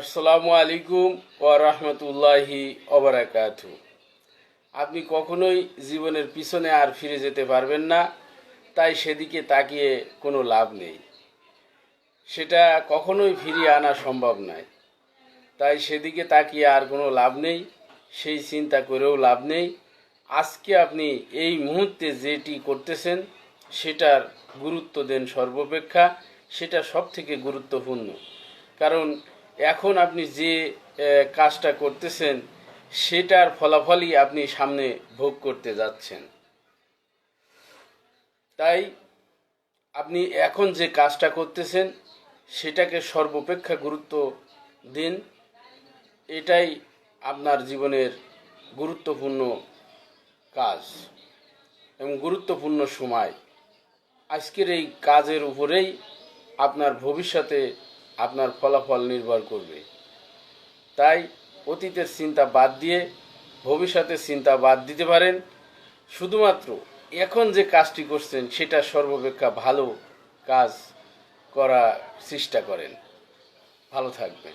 আসসালামু আলাইকুম ওয়া রাহমাতুল্লাহি ওবারাকাতু আপনি কখনোই জীবনের পিছনে আর ফিরে যেতে পারবেন না, তাই সেদিকে তাকিয়ে কোনো লাভ নেই। সেটা কখনোই ফিরিয়ে আনা সম্ভব নয়। তাই সেদিকে তাকিয়ে আর কোনো লাভ নেই, সেই চিন্তা করেও লাভ নেই। আজকে আপনি এই মুহূর্তে যেটি করতেছেন, সেটার গুরুত্ব দেন সর্বাপেক্ষা, সেটা সব থেকে গুরুত্বপূর্ণ। কারণ এখন আপনি যে কাজটা করতেছেন, সেটার ফলাফলই আপনি সামনে ভোগ করতে যাচ্ছেন। তাই আপনি এখন যে কাজটা করতেছেন, সেটাকে সর্বাপেক্ষা গুরুত্ব দিন। এটাই আপনার জীবনের গুরুত্বপূর্ণ কাজ এবং গুরুত্বপূর্ণ সময়। আজকের এই কাজের উপরেই আপনার ভবিষ্যতে আপনার ফলাফল নির্ভর করবে। তাই অতীতের চিন্তা বাদ দিয়ে ভবিষ্যতের চিন্তা বাদ দিতে পারেন। শুধুমাত্র এখন যে কাজটি করছেন, সেটা সর্বাপেক্ষা ভালো কাজ করা চেষ্টা করেন। ভালো থাকবেন।